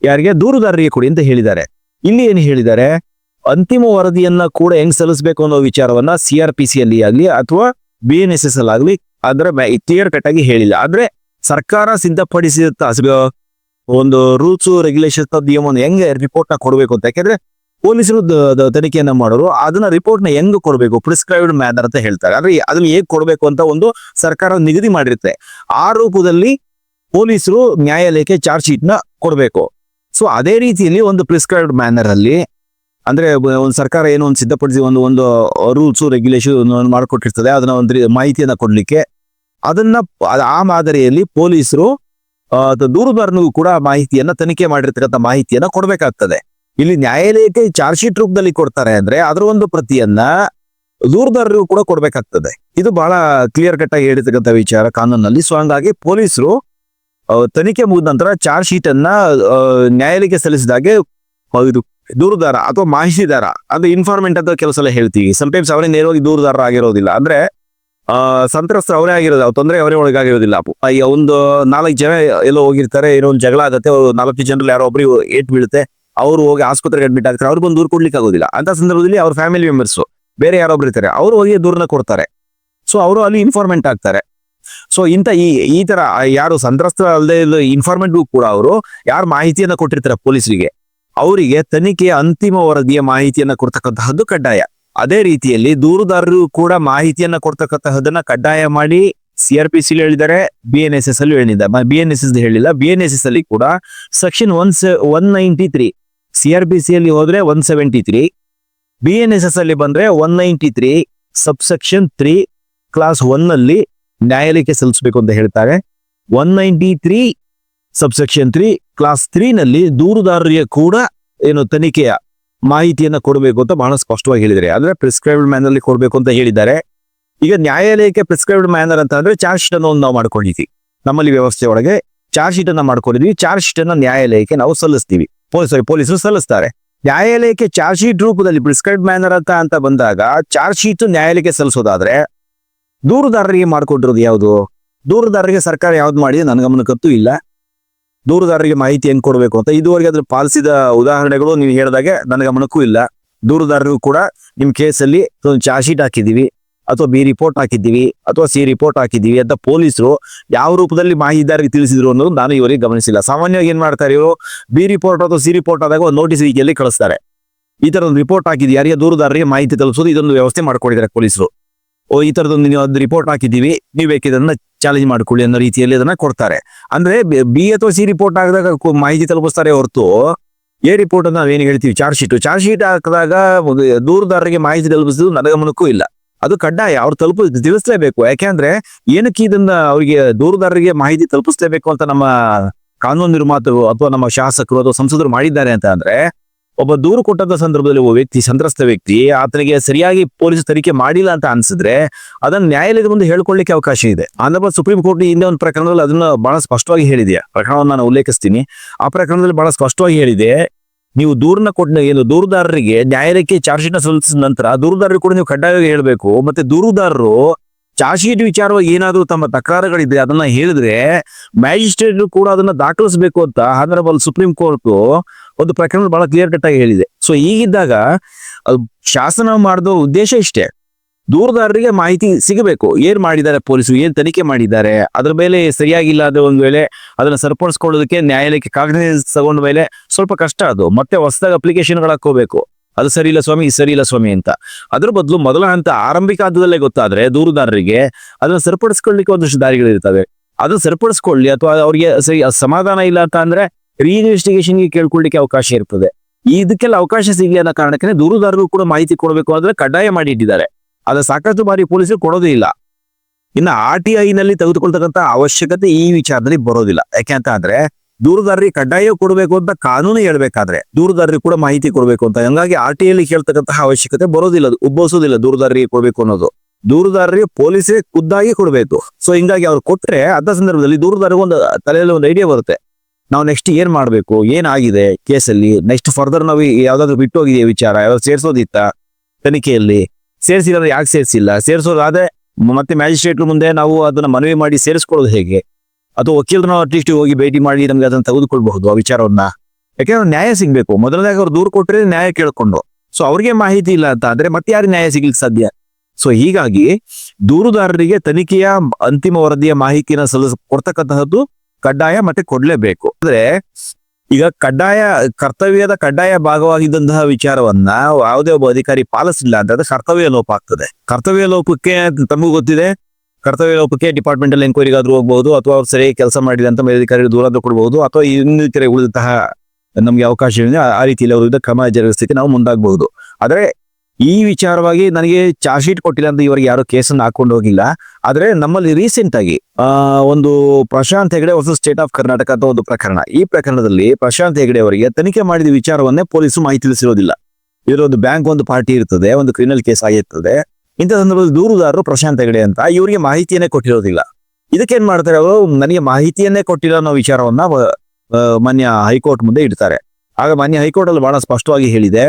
ಯಾರಿಗೆ ದೂರುದಾರರಿಗೆ ಕೊಡಿ ಅಂತ ಹೇಳಿದ್ದಾರೆ. ಇಲ್ಲಿ ಏನು ಹೇಳಿದ್ದಾರೆ? ಅಂತಿಮ ವರದಿಯನ್ನ ಕೂಡ ಹೆಂಗ್ ಸಲ್ಲಿಸಬೇಕು ಅನ್ನೋ ವಿಚಾರವನ್ನ ಸಿ ಆರ್ ಪಿ ಸಿ ಅಲ್ಲಿ ಆಗ್ಲಿ ಅಥವಾ ಬಿ ಎನ್ ಎಸ್ ಎಸ್ ಅಲ್ಲಿ ಆಗ್ಲಿ ಅದರ ಕ್ಲಿಯರ್ ಕಟ್ ಆಗಿ ಹೇಳಿಲ್ಲ. ಆದ್ರೆ ಸರ್ಕಾರ ಸಿದ್ಧಪಡಿಸಿದ ಒಂದು ರೂಲ್ಸ್ ರೆಗ್ಯುಲೇಷನ್ ನಿಯಮವನ್ನು ಹೆಂಗ್ ರಿಪೋರ್ಟ್ನ ಕೊಡಬೇಕು ಅಂತ? ಯಾಕೆಂದ್ರೆ ಪೊಲೀಸರು ತನಿಖೆಯನ್ನ ಮಾಡೋರು, ಅದನ್ನ ರಿಪೋರ್ಟ್ನ ಹೆಂಗ್ ಕೊಡಬೇಕು? ಪ್ರಿಸ್ಕ್ರೈಬ್ಡ್ ಮ್ಯಾನರ್ ಅಂತ ಹೇಳ್ತಾರೆ. ಆದ್ರೆ ಅದನ್ನ ಹೇಗ್ ಕೊಡಬೇಕು ಅಂತ ಒಂದು ಸರ್ಕಾರ ನಿಗದಿ ಮಾಡಿರುತ್ತೆ. ಆ ರೂಪದಲ್ಲಿ ಪೊಲೀಸರು ನ್ಯಾಯಾಲಯಕ್ಕೆ ಚಾರ್ಜ್ ಶೀಟ್ನ ಕೊಡಬೇಕು. ಸೊ ಅದೇ ರೀತಿಯಲ್ಲಿ ಒಂದು ಪ್ರಿಸ್ಕ್ರೈಬ್ಡ್ ಮ್ಯಾನರ್ ಅಲ್ಲಿ, ಅಂದ್ರೆ ಒಂದು ಸರ್ಕಾರ ಏನೋ ಒಂದು ಸಿದ್ಧಪಡಿಸಿ ಒಂದು ಒಂದು ರೂಲ್ಸ್ ರೆಗ್ಯುಲೇಷನ್ ಮಾಡಿಕೊಟ್ಟಿರ್ತದೆ, ಅದನ್ನ ಒಂದು ಮಾಹಿತಿಯನ್ನ ಕೊಡ್ಲಿಕ್ಕೆ. ಅದನ್ನ ಆ ಮಾದರಿಯಲ್ಲಿ ಪೊಲೀಸರು ದೂರುದಾರನಿಗೂ ಕೂಡ ಮಾಹಿತಿಯನ್ನ ತನಿಖೆ ಮಾಡಿರ್ತಕ್ಕಂಥ ಮಾಹಿತಿಯನ್ನ ಕೊಡಬೇಕಾಗ್ತದೆ. ಇಲ್ಲಿ ನ್ಯಾಯಾಲಯಕ್ಕೆ ಚಾರ್ಜ್ ಶೀಟ್ ರೂಪದಲ್ಲಿ ಕೊಡ್ತಾರೆ ಅಂದ್ರೆ ಅದರ ಒಂದು ಪ್ರತಿಯನ್ನ ದೂರದಾರರಿಗೂ ಕೂಡ ಕೊಡ್ಬೇಕಾಗ್ತದೆ. ಇದು ಬಹಳ ಕ್ಲಿಯರ್ ಕಟ್ ಆಗಿ ಹೇಳಿರ್ತಕ್ಕಂಥ ವಿಚಾರ ಕಾನೂನಲ್ಲಿ. ಸೊ ಹಂಗಾಗಿ ಪೊಲೀಸರು ತನಿಖೆ ಮುಗಿದ ನಂತರ ಚಾರ್ಜ್ ಶೀಟ್ ಅನ್ನ ನ್ಯಾಯಾಲಯಕ್ಕೆ ಸಲ್ಲಿಸಿದಾಗೆ ಇದು ದೂರುದಾರ ಅಥವಾ ಮಾಹಿತಿದಾರ, ಅಂದ್ರೆ ಇನ್ಫಾರ್ಮೆಂಟ್ ಅಂತ ಕೆಲಸ ಸಲ ಹೇಳ್ತೀವಿ. ಸಮಟೈಮ್ಸ್ ಅವರೇ ನೇರವಾಗಿ ದೂರುದಾರ ಆಗಿರೋದಿಲ್ಲ. ಅಂದ್ರೆ, ಆ, ಸಂತ್ರಸ್ತರು ಅವರೇ ಆಗಿರೋದು. ತೊಂದರೆ ಅವರೇ ಒಳಗಾಗಿರೋದಿಲ್ಲ. ಈಗ ಒಂದು ನಾಲ್ಕು ಜನ ಎಲ್ಲೋ ಹೋಗಿರ್ತಾರೆ, ಏನೋ ಒಂದು ಜಗಳ ಆಗುತ್ತೆ ನಾಲ್ಕು ಜನರಲ್ಲಿ ಯಾರೋ ಒಬ್ರು ಏಟ್ ಬೀಳುತ್ತೆ, ಅವ್ರು ಹೋಗಿ ಆಸ್ಪತ್ರೆಗೆ ಅಡ್ಮಿಟ್ ಆಗ್ತಾರೆ. ಅವ್ರಿಗೆ ಒಂದು ದೂರ ಕೊಡ್ಲಿಕ್ಕೆ ಆಗೋದಿಲ್ಲ. ಅಂತ ಸಂದರ್ಭದಲ್ಲಿ ಅವ್ರ ಫ್ಯಾಮಿಲಿ ಮೆಂಬರ್ಸ್ ಬೇರೆ ಯಾರೊಬ್ರು ಇರ್ತಾರೆ. ಅವ್ರು ಹೋಗಿ ದೂರನ ಕೊಡ್ತಾರೆ. ಸೊ ಅವರು ಅಲ್ಲಿ ಇನ್ಫಾರ್ಮೆಂಟ್ ಆಗ್ತಾರೆ. ಸೊ ಇಂಥ ಈ ಈ ತರ ಯಾರು ಸಂತ್ರಸ್ತ ಅಲ್ಲದೆ ಇನ್ಫಾರ್ಮೆಂಟ್ ಕೂಡ ಅವರು ಯಾರು ಮಾಹಿತಿಯನ್ನ ಕೊಟ್ಟಿರ್ತಾರೆ ಪೊಲೀಸರಿಗೆ, ಅವರಿಗೆ ತನಿಖೆಯ ಅಂತಿಮ ವರದಿಯ ಮಾಹಿತಿಯನ್ನ ಕೊಡ್ತಕ್ಕಂತಹದ್ದು ಕಡ್ಡಾಯ. ಅದೇ ರೀತಿಯಲ್ಲಿ ದೂರುದಾರರು ಕೂಡ ಮಾಹಿತಿಯನ್ನ ಕೊಡ್ತಕ್ಕಂತಹದನ್ನ ಕಡ್ಡಾಯ ಮಾಡಿ ಸಿ ಆರ್ ಪಿ ಸಿ ಹೇಳಿದ್ದಾರೆ ಬಿ ಎನ್ ಎಸ್ ಎಸ್ ಅಲ್ಲಿ ಹೇಳಿದ್ದಾರೆ. ಬಿ ಎನ್ ಎಸ್ ಎಸ್ ಹೇಳಿಲ್ಲ ಬಿ ಎನ್ ಎಸ್ ಎಸ್ ಅಲ್ಲಿ ಕೂಡ section one one ninety three C R P C ಅಲ್ಲಿ ಹೋದ್ರೆ one seventy three B N S S ಅಲ್ಲಿ ಬಂದ್ರೆ one ninety three sub section three clause one ಅಲ್ಲಿ ನ್ಯಾಯಾಲಯಕ್ಕೆ ಸಲ್ಲಿಸಬೇಕು ಅಂತ ಹೇಳ್ತಾರೆ. One ninety three subsection three clause three ನಲ್ಲಿ ದೂರುದಾರರಿಗೆ ಕೂಡ ಏನು ತನಿಖೆಯ ಮಾಹಿತಿಯನ್ನು ಕೊಡಬೇಕು ಅಂತ ಬಹಳ ಸ್ಪಷ್ಟವಾಗಿ ಹೇಳಿದ್ದಾರೆ. ಅಂದ್ರೆ ಪ್ರಿಸ್ಕ್ರೈಬ್ಡ್ ಮ್ಯಾನರ್ ಅಲ್ಲಿ ಕೊಡಬೇಕು ಅಂತ ಹೇಳಿದ್ದಾರೆ. ಈಗ ನ್ಯಾಯಾಲಯಕ್ಕೆ ಪ್ರಿಸ್ಕ್ರೈಬ್ಡ್ ಮ್ಯಾನರ್ ಅಂತ ಅಂದ್ರೆ ಚಾರ್ಜ್ ಶೀಟ್ ಅನ್ನು ನಾವು ಮಾಡ್ಕೊಂಡಿದ್ವಿ. ನಮ್ಮಲ್ಲಿ ವ್ಯವಸ್ಥೆ ಒಳಗೆ ಚಾರ್ಜ್ ಶೀಟ್ ಅನ್ನು ಮಾಡ್ಕೊಂಡಿದ್ವಿ. ಚಾರ್ಜ್ ಶೀಟ್ ಅನ್ನು ನ್ಯಾಯಾಲಯಕ್ಕೆ ನಾವು ಸಲ್ಲಿಸ್ತೀವಿ. ಪೊಲೀಸ್ ಪೊಲೀಸರು ಸಲ್ಲಿಸ್ತಾರೆ. ನ್ಯಾಯಾಲಯಕ್ಕೆ ಚಾರ್ಜ್ ಶೀಟ್ ರೂಪದಲ್ಲಿ ಪ್ರಿಸ್ಕ್ರೈಬ್ ಮ್ಯಾನರ್ ಅಂತ ಅಂತ ಬಂದಾಗ ಚಾರ್ಜ್ ಶೀಟ್ ನ್ಯಾಯಾಲಯಕ್ಕೆ ಸಲ್ಲಿಸೋದಾದ್ರೆ ದೂರುದಾರರಿಗೆ ಮಾಡಿಕೊಟ್ಟಿರೋದು ಯಾವುದು? ದೂರದಾರರಿಗೆ ಸರ್ಕಾರ ಯಾವ್ದು ಮಾಡಿದೆ? ನನ್ನ ಗಮನಕ್ಕಂತೂ ಇಲ್ಲ. ದೂರದಾರರಿಗೆ ಮಾಹಿತಿ ಹೆಂಗ್ ಕೊಡಬೇಕು ಅಂತ ಇದುವರೆಗೆ ಅದ್ರ ಪಾಲಿಸಿದ ಉದಾಹರಣೆಗಳು ನೀವು ಹೇಳಿದಾಗೆ ನನ್ನ ಗಮನಕ್ಕೂ ಇಲ್ಲ. ದೂರದಾರರಿಗೂ ಕೂಡ ನಿಮ್ಮ ಕೇಸಲ್ಲಿ ಚಾರ್ಜ್ ಶೀಟ್ ಹಾಕಿದ್ದೀವಿ, ಅಥವಾ ಬಿ ರಿಪೋರ್ಟ್ ಹಾಕಿದ್ದೀವಿ, ಅಥವಾ ಸಿ ರಿಪೋರ್ಟ್ ಹಾಕಿದ್ದೀವಿ ಅಂತ ಪೊಲೀಸರು ಯಾವ ರೂಪದಲ್ಲಿ ಮಾಹಿತಿದಾರಿಗೆ ತಿಳಿಸಿದ್ರು ಅನ್ನೋದು ನಾನು ಇವರಿಗೆ ಗಮನಿಸಿಲ್ಲ. ಸಾಮಾನ್ಯವಾಗಿ ಏನ್ ಮಾಡ್ತಾರೆ ಇವರು? ಬಿ ರಿಪೋರ್ಟ್ ಅಥವಾ ಸಿ ರಿಪೋರ್ಟ್ ಆದಾಗ ಒಂದು ನೋಟಿಸ್ ರೀತಿಯಲ್ಲಿ ಕಳಿಸ್ತಾರೆ. ಈ ತರ ಒಂದು ರಿಪೋರ್ಟ್ ಹಾಕಿದ್ವಿ ಯಾರಿಗೆ? ದೂರದಾರರಿಗೆ ಮಾಹಿತಿ ತಲುಪಿಸೋದು ಇದೊಂದು ವ್ಯವಸ್ಥೆ ಮಾಡ್ಕೊಂಡಿದ್ದಾರೆ ಪೊಲೀಸರು. ಈ ತರದೊಂದು ನೀವು ಒಂದು ರಿಪೋರ್ಟ್ ಹಾಕಿದ್ದೀವಿ, ನೀವು ಬೇಕಿದ್ದನ್ನ ಚಾಲೆಂಜ್ ಮಾಡ್ಕೊಳ್ಳಿ ಅನ್ನೋ ರೀತಿಯಲ್ಲಿ ಅದನ್ನ ಕೊಡ್ತಾರೆ. ಅಂದ್ರೆ ಬಿ ಅಥವಾ ಸಿ ರಿಪೋರ್ಟ್ ಕು- ಮಾಹಿತಿ ತಲುಪಿಸ್ತಾರೆ ಹೊರತು, ಎ ರಿಪೋರ್ಟ್ ಅನ್ನ ನಾವೇನು ಹೇಳ್ತೀವಿ? ಚಾರ್ಜ್ ಶೀಟ್ ಚಾರ್ಜ್ ಶೀಟ್ ಹಾಕಿದಾಗ ದೂರದಾರರಿಗೆ ಮಾಹಿತಿ ತಲುಪಿಸೋದು ನನ್ನ ಗಮನಕ್ಕೂ ಇಲ್ಲ. ಅದು ಕಡ್ಡಾಯ. ಅವ್ರು ತಲುಪ, ತಿಳಿಸ್ಲೇಬೇಕು. ಯಾಕೆಂದ್ರೆ ಏನಕ್ಕೆ ಇದನ್ನ ಅವರಿಗೆ ದೂರದಾರರಿಗೆ ಮಾಹಿತಿ ತಲುಪಿಸ್ಲೇಬೇಕು ಅಂತ ನಮ್ಮ ಕಾನೂನು ನಿರ್ಮಾತರು ಅಥವಾ ನಮ್ಮ ಶಾಸಕರು ಅಥವಾ ಸಂಸದರು ಮಾಡಿದ್ದಾರೆ ಅಂತ ಅಂದ್ರೆ ಒಬ್ಬ ದೂರು ಕೊಟ್ಟಂತ ಸಂದರ್ಭದಲ್ಲಿ ಒಬ್ಬ ವ್ಯಕ್ತಿ, ಸಂತ್ರಸ್ತ ವ್ಯಕ್ತಿ ಆತನಿಗೆ ಸರಿಯಾಗಿ ಪೊಲೀಸ್ ತನಿಖೆ ಮಾಡಿಲ್ಲ ಅಂತ ಅನ್ಸಿದ್ರೆ ಅದನ್ನ ನ್ಯಾಯಾಲಯದ ಮುಂದೆ ಹೇಳ್ಕೊಳ್ಳಿಕ್ಕೆ ಅವಕಾಶ ಇದೆ. ಆಂಧ್ರ ಸುಪ್ರೀಂ ಕೋರ್ಟ್ ಹಿಂದೆ ಒಂದು ಪ್ರಕರಣದಲ್ಲಿ ಅದನ್ನ ಬಹಳ ಸ್ಪಷ್ಟವಾಗಿ ಹೇಳಿದೆ ಪ್ರಕರಣವನ್ನು ನಾನು ಉಲ್ಲೇಖಿಸ್ತೀನಿ. ಆ ಪ್ರಕರಣದಲ್ಲಿ ಬಹಳ ಸ್ಪಷ್ಟವಾಗಿ ಹೇಳಿದೆ, ನೀವು ದೂರನ್ನ ಕೊಟ್ಟ ಏನು ದೂರುದಾರರಿಗೆ ನ್ಯಾಯಾಲಯಕ್ಕೆ ಚಾರ್ಜ್ ಶೀಟ್ ಸಲ್ಲಿಸಿದ ನಂತರ ದೂರದಾರರು ಕೂಡ ನೀವು ಕಡ್ಡಾಯವಾಗಿ ಹೇಳಬೇಕು. ಮತ್ತೆ ದೂರುದಾರರು ಚಾರ್ಜ್ ಶೀಟ್ ವಿಚಾರವಾಗಿ ಏನಾದರೂ ತಮ್ಮ ತಕರಾರುಗಳಿದ್ರೆ ಅದನ್ನ ಹೇಳಿದ್ರೆ ಮ್ಯಾಜಿಸ್ಟ್ರೇಟ್ ಕೂಡ ಅದನ್ನ ದಾಖಲಿಸಬೇಕು ಅಂತ ಹಾನರಬಲ್ ಸುಪ್ರೀಂ ಕೋರ್ಟ್ ಒಂದು ಪ್ರಕರಣ ಬಹಳ ಕ್ಲಿಯರ್ ಕಟ್ ಆಗಿ ಹೇಳಿದೆ. ಸೊ ಈಗಿದ್ದಾಗ ಶಾಸನ ಮಾಡಿದ ಉದ್ದೇಶ ಇಷ್ಟೇ. ದೂರದಾರರಿಗೆ ಮಾಹಿತಿ ಸಿಗಬೇಕು. ಏನ್ ಮಾಡಿದ್ದಾರೆ ಪೊಲೀಸರು? ಏನ್ ತನಿಖೆ ಮಾಡಿದ್ದಾರೆ? ಅದ್ರ ಮೇಲೆ ಸರಿಯಾಗಿಲ್ಲ ಅದು ಒಂದ್ ವೇಳೆ ಅದನ್ನ ಸರಿಪಡಿಸ್ಕೊಳ್ಳೋದಕ್ಕೆ ನ್ಯಾಯಾಲಯಕ್ಕೆ ಕಾಗ್ನೈಸ್ ತಗೊಂಡ ಮೇಲೆ ಸ್ವಲ್ಪ ಕಷ್ಟ ಅದು. ಮತ್ತೆ ಹೊಸದಾಗಿ ಅಪ್ಲಿಕೇಶನ್ಗಳು ಹಾಕೋಬೇಕು ಅದು ಸರಿ ಇಲ್ಲ ಸ್ವಾಮಿ ಸರಿ ಇಲ್ಲ ಸ್ವಾಮಿ ಅಂತ. ಅದ್ರ ಬದಲು ಮೊದಲ ಹಂತ ಆರಂಭಿಕ ಹಂತದಲ್ಲೇ ಗೊತ್ತಾದ್ರೆ ದೂರದಾರರಿಗೆ ಅದನ್ನ ಸರಿಪಡಿಸ್ಕೊಳ್ಳಿಕ್ಕೆ ಒಂದಷ್ಟು ದಾರಿಗಳಿರ್ತವೆ. ಅದನ್ನ ಸರಿಪಡಿಸ್ಕೊಳ್ಳಿ ಅಥವಾ ಅವ್ರಿಗೆ ಸರಿ ಸಮಾಧಾನ ಇಲ್ಲ ಅಂತ ಅಂದ್ರೆ ಗೆ ಕೇಳ್ಕೊಳ್ಳಿಕ್ಕೆ ಅವಕಾಶ ಇರ್ತದೆ. ಇದಕ್ಕೆಲ್ಲ ಅವಕಾಶ ಸಿಗಲಿ ಅನ್ನೋ ಕಾರಣಕ್ಕೆ ದೂರುದಾರರು ಕೂಡ ಮಾಹಿತಿ ಕೊಡಬೇಕು ಅಂದ್ರೆ ಕಡ್ಡಾಯ ಮಾಡಿ ಇಟ್ಟಿದ್ದಾರೆ. ಅದ ಸಾಕಷ್ಟು ಬಾರಿ ಪೊಲೀಸರು ಕೊಡೋದೇ ಇಲ್ಲ. ಇನ್ನು ಆರ್ ಟಿ ಐ ನಲ್ಲಿ ತೆಗೆದುಕೊಳ್ತಕ್ಕಂಥ ಅವಶ್ಯಕತೆ ಈ ವಿಚಾರದಲ್ಲಿ ಬರೋದಿಲ್ಲ. ಯಾಕೆ ಅಂತ ಅಂದ್ರೆ ದೂರುದಾರರಿಗೆ ಕಡ್ಡಾಯ ಕೊಡಬೇಕು ಅಂತ ಕಾನೂನು ಹೇಳ್ಬೇಕಾದ್ರೆ ದೂರುದಾರರಿಗೆ ಕೂಡ ಮಾಹಿತಿ ಕೊಡಬೇಕು ಅಂತ. ಹಂಗಾಗಿ ಆರ್ ಟಿ ಐಲಿ ಕೇಳ್ತಕ್ಕಂತಹ ಅವಶ್ಯಕತೆ ಬರೋದಿಲ್ಲ, ಅದು ದೂರದಾರರಿಗೆ ಕೊಡಬೇಕು ಅನ್ನೋದು. ದೂರುದಾರರಿಗೆ ಪೊಲೀಸರೇ ಖುದ್ದಾಗಿ ಕೊಡಬೇಕು. ಸೊ ಹಿಂಗಾಗಿ ಅವ್ರು ಕೊಟ್ರೆ ಅಂತ ಸಂದರ್ಭದಲ್ಲಿ ದೂರುದಾರರಿಗೆ ಒಂದು ತಲೆಯಲ್ಲಿ ಒಂದು ಐಡಿಯಾ ಬರುತ್ತೆ. ನಾವು ನೆಕ್ಸ್ಟ್ ಏನ್ ಮಾಡ್ಬೇಕು? ಏನಾಗಿದೆ ಕೇಸಲ್ಲಿ? ನೆಕ್ಸ್ಟ್ ಫರ್ದರ್ ನಾವು ಯಾವ್ದಾದ್ರು ಬಿಟ್ಟು ಹೋಗಿದೆಯಾ ವಿಚಾರ? ಯಾವ್ದಾದ್ರು ಸೇರ್ಸೋದಿತ್ತ ತನಿಖೆಯಲ್ಲಿ? ಸೇರಿಸಿಲ್ಲ ಯಾಕೆ ಸೇರಿಸಿಲ್ಲ? ಸೇರಿಸೋದಾದ್ರೆ ಮತ್ತೆ ಮ್ಯಾಜಿಸ್ಟ್ರೇಟ್ ಮುಂದೆ ನಾವು ಅದನ್ನ ಮನವಿ ಮಾಡಿ ಸೇರಿಸ್ಕೊಳ್ಳೋದು ಹೇಗೆ? ಅಥವಾ ವಕೀಲರನ್ನ ಅಟ್ಲೀಸ್ಟ್ ಹೋಗಿ ಭೇಟಿ ಮಾಡಿ ನಮ್ಗೆ ಅದನ್ನ ತೆಗೆದುಕೊಳ್ಬಹುದು ಆ ವಿಚಾರವನ್ನ. ಯಾಕೆಂದ್ರೆ ನ್ಯಾಯ ಸಿಗ್ಬೇಕು. ಮೊದಲನೇದಾಗಿ ಅವ್ರು ದೂರು ಕೊಟ್ಟರೆ ನ್ಯಾಯ ಕೇಳ್ಕೊಂಡು. ಸೊ ಅವ್ರಿಗೆ ಮಾಹಿತಿ ಇಲ್ಲ ಅಂತ ಅಂದ್ರೆ ಮತ್ತೆ ಯಾರು ನ್ಯಾಯ ಸಿಗ್ಲಿಕ್ಕೆ ಸಾಧ್ಯ? ಸೊ ಹೀಗಾಗಿ ದೂರುದಾರರಿಗೆ ತನಿಖೆಯ ಅಂತಿಮ ವರದಿಯ ಮಾಹಿತಿನ ಸಲ್ಲಿಸ, ಕೊಡ್ತಕ್ಕಂತಹದ್ದು ಕಡ್ಡಾಯ ಮತ್ತೆ ಕೊಡ್ಲೇಬೇಕು. ಅಂದ್ರೆ ಈಗ ಕಡ್ಡಾಯ, ಕರ್ತವ್ಯದ ಕಡ್ಡಾಯ ಭಾಗವಾಗಿದ್ದಂತಹ ವಿಚಾರವನ್ನ ಯಾವುದೇ ಒಬ್ಬ ಅಧಿಕಾರಿ ಪಾಲಿಸಿಲ್ಲ ಅಂತಂದ್ರೆ ಕರ್ತವ್ಯ ಲೋಪ ಆಗ್ತದೆ. ಕರ್ತವ್ಯ ಲೋಪಕ್ಕೆ ತಮಗೂ ಗೊತ್ತಿದೆ. ಕರ್ತವ್ಯ ಲೋಪಕ್ಕೆ ಡಿಪಾರ್ಟ್ಮೆಂಟ್ ಅಲ್ಲಿ ಎಂಕ್ವೈರಿಗಾದ್ರೂ ಹೋಗ್ಬಹುದು ಅಥವಾ ಅವ್ರು ಸರಿಯಾಗಿ ಕೆಲಸ ಮಾಡಿಲ್ಲ ಅಂತ ಮೇಲಧಿಕಾರಿ ದೂರ ಕೊಡಬಹುದು ಅಥವಾ ಇನ್ನಿತರೆ ಉಳಿದಂತಹ ನಮ್ಗೆ ಇದೆ ಆ ರೀತಿಯಲ್ಲಿ ಅವ್ರ ಕ್ರಮ ಜರುಗಿಸಲಿಕ್ಕೆ ನಾವು ಮುಂದಾಗಬಹುದು. ಆದ್ರೆ ಈ ವಿಚಾರವಾಗಿ ನನಗೆ ಚಾರ್ಜ್ ಶೀಟ್ ಕೊಟ್ಟಿಲ್ಲ ಅಂತ ಇವರಿಗೆ ಯಾರು ಕೇಸನ್ನು ಹಾಕೊಂಡು ಹೋಗಿಲ್ಲ. ಆದ್ರೆ ನಮ್ಮಲ್ಲಿ ರೀಸೆಂಟ್ ಆಗಿ ಒಂದು Prashant Hegde versus state of Karnataka ಅಂತ ಒಂದು ಪ್ರಕರಣ. ಈ ಪ್ರಕರಣದಲ್ಲಿ ಪ್ರಶಾಂತ್ ಹೆಗಡೆ ಅವರಿಗೆ ತನಿಖೆ ಮಾಡಿದ ವಿಚಾರವನ್ನೇ ಪೊಲೀಸರು ಮಾಹಿತಿ ತಿಳಿಸಿರೋದಿಲ್ಲ. ಇದರೊಂದು ಬ್ಯಾಂಕ್ ಒಂದು ಪಾರ್ಟಿ ಇರ್ತದೆ, ಒಂದು ಕ್ರಿಮಿನಲ್ ಕೇಸ್ ಆಗಿರ್ತದೆ. ಇಂಥ ಸಂದರ್ಭದಲ್ಲಿ ದೂರುದಾರರು ಪ್ರಶಾಂತ್ ಹೆಗಡೆ ಅಂತ ಇವರಿಗೆ ಮಾಹಿತಿಯನ್ನೇ ಕೊಟ್ಟಿರೋದಿಲ್ಲ. ಇದಕ್ಕೇನ್ ಮಾಡ್ತಾರೆ ಅವರು? ನನಗೆ ಮಾಹಿತಿಯನ್ನೇ ಕೊಟ್ಟಿಲ್ಲ ಅನ್ನೋ ವಿಚಾರವನ್ನ ಮಾನ್ಯ ಹೈಕೋರ್ಟ್ ಮುಂದೆ ಇಡ್ತಾರೆ. ಆಗ ಮಾನ್ಯ ಹೈಕೋರ್ಟ್ ಅಲ್ಲಿ ಬಹಳ ಸ್ಪಷ್ಟವಾಗಿ ಹೇಳಿದೆ